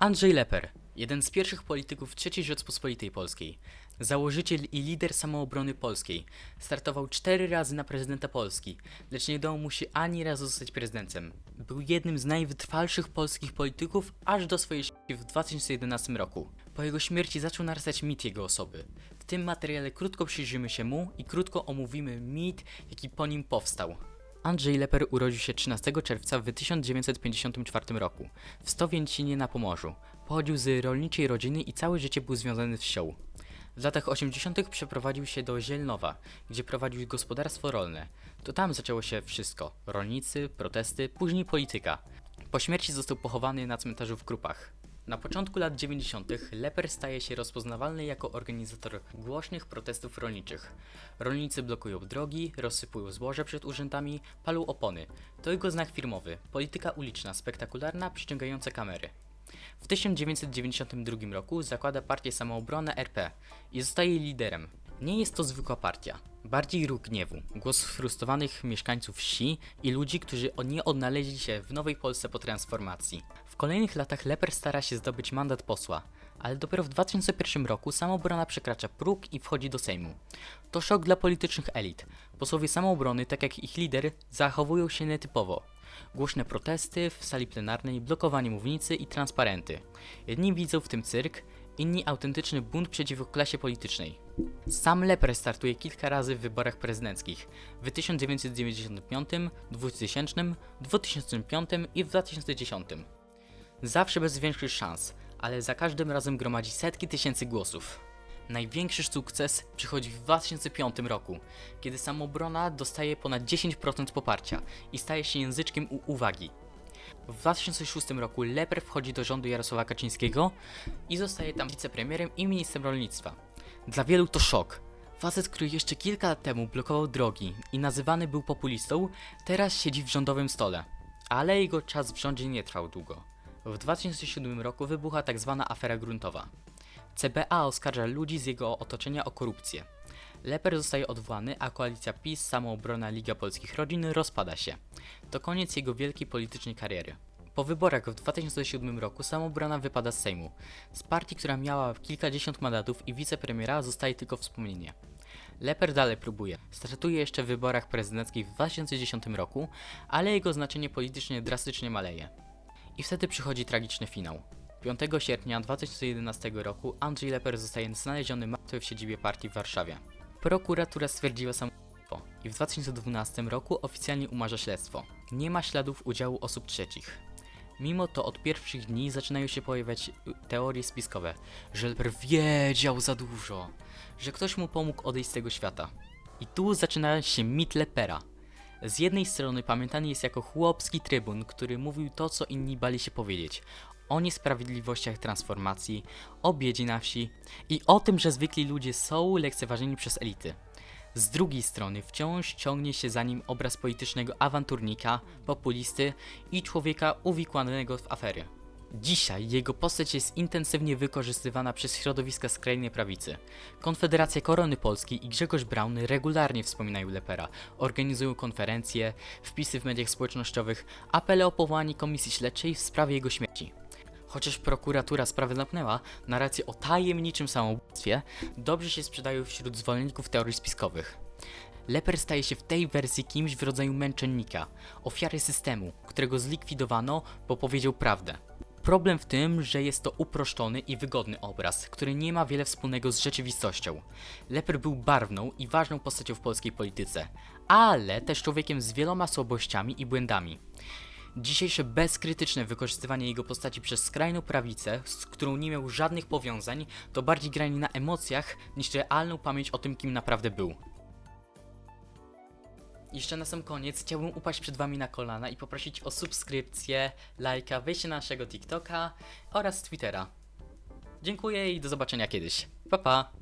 Andrzej Leper, jeden z pierwszych polityków III Rzeczpospolitej Polskiej, założyciel i lider samoobrony polskiej, startował cztery razy na prezydenta Polski, lecz nie udało mu się ani razu zostać prezydentem. Był jednym z najwytrwalszych polskich polityków aż do swojej śmierci w 2011 roku. Po jego śmierci zaczął narastać mit jego osoby. W tym materiale krótko przyjrzymy się mu i krótko omówimy mit, jaki po nim powstał. Andrzej Leper urodził się 13 czerwca w 1954 roku w Stowięcinie na Pomorzu. Pochodził z rolniczej rodziny i całe życie był związany z wsią. W latach 80. przeprowadził się do Zielnowa, gdzie prowadził gospodarstwo rolne. To tam zaczęło się wszystko: rolnicy, protesty, później polityka. Po śmierci został pochowany na cmentarzu w Krupach. Na początku lat 90. Leper staje się rozpoznawalny jako organizator głośnych protestów rolniczych. Rolnicy blokują drogi, rozsypują zboże przed urzędami, palą opony. To jego znak firmowy. Polityka uliczna, spektakularna, przyciągająca kamery. W 1992 roku zakłada partię Samoobrona RP i zostaje liderem. Nie jest to zwykła partia, bardziej róg gniewu, głos sfrustrowanych mieszkańców wsi i ludzi, którzy nie odnaleźli się w nowej Polsce po transformacji. Kolejnych latach Leper stara się zdobyć mandat posła, ale dopiero w 2001 roku Samoobrona przekracza próg i wchodzi do Sejmu. To szok dla politycznych elit. Posłowie Samoobrony, tak jak ich lider, zachowują się nietypowo. Głośne protesty w sali plenarnej, blokowanie mównicy i transparenty. Jedni widzą w tym cyrk, inni autentyczny bunt przeciwko klasie politycznej. Sam Leper startuje kilka razy w wyborach prezydenckich w 1995, 2000, 2005 i w 2010. Zawsze bez większych szans, ale za każdym razem gromadzi setki tysięcy głosów. Największy sukces przychodzi w 2005 roku, kiedy samobrona dostaje ponad 10% poparcia i staje się języczkiem u uwagi. W 2006 roku Leper wchodzi do rządu Jarosława Kaczyńskiego i zostaje tam wicepremierem i ministrem rolnictwa. Dla wielu to szok. Facet, który jeszcze kilka lat temu blokował drogi i nazywany był populistą, teraz siedzi w rządowym stole. Ale jego czas w rządzie nie trwał długo. W 2007 roku wybucha tzw. afera gruntowa. CBA oskarża ludzi z jego otoczenia o korupcję. Leper zostaje odwołany, a koalicja PiS, Samoobrona Liga Polskich Rodzin rozpada się. To koniec jego wielkiej politycznej kariery. Po wyborach w 2007 roku Samoobrona wypada z Sejmu. Z partii, która miała kilkadziesiąt mandatów i wicepremiera zostaje tylko wspomnienie. Leper dalej próbuje. Startuje jeszcze w wyborach prezydenckich w 2010 roku, ale jego znaczenie politycznie drastycznie maleje. I wtedy przychodzi tragiczny finał. 5 sierpnia 2011 roku Andrzej Leper zostaje znaleziony martwy w siedzibie partii w Warszawie. Prokuratura stwierdziła samobójstwo i w 2012 roku oficjalnie umarza śledztwo. Nie ma śladów udziału osób trzecich. Mimo to od pierwszych dni zaczynają się pojawiać y, teorie spiskowe, że Leper wiedział za dużo, że ktoś mu pomógł odejść z tego świata. I tu zaczyna się mit Lepera. Z jednej strony pamiętany jest jako chłopski trybun, który mówił to, co inni bali się powiedzieć. O niesprawiedliwościach transformacji, o biedzie na wsi i o tym, że zwykli ludzie są lekceważeni przez elity. Z drugiej strony wciąż ciągnie się za nim obraz politycznego awanturnika, populisty i człowieka uwikłanego w afery. Dzisiaj jego postać jest intensywnie wykorzystywana przez środowiska skrajnej prawicy. Konfederacja Korony Polskiej i Grzegorz Braun regularnie wspominają Lepera, organizują konferencje, wpisy w mediach społecznościowych, apele o powołanie komisji śledczej w sprawie jego śmierci. Chociaż prokuratura sprawę zamknęła, narracje o tajemniczym samobójstwie dobrze się sprzedają wśród zwolenników teorii spiskowych. Leper staje się w tej wersji kimś w rodzaju męczennika, ofiary systemu, którego zlikwidowano, bo powiedział prawdę. Problem w tym, że jest to uproszczony i wygodny obraz, który nie ma wiele wspólnego z rzeczywistością. Leper był barwną i ważną postacią w polskiej polityce, ale też człowiekiem z wieloma słabościami i błędami. Dzisiejsze bezkrytyczne wykorzystywanie jego postaci przez skrajną prawicę, z którą nie miał żadnych powiązań, to bardziej granie na emocjach niż realną pamięć o tym, kim naprawdę był. Jeszcze na sam koniec chciałbym upaść przed wami na kolana i poprosić o subskrypcję, lajka, wejście na naszego TikToka oraz Twittera. Dziękuję i do zobaczenia kiedyś. Pa pa!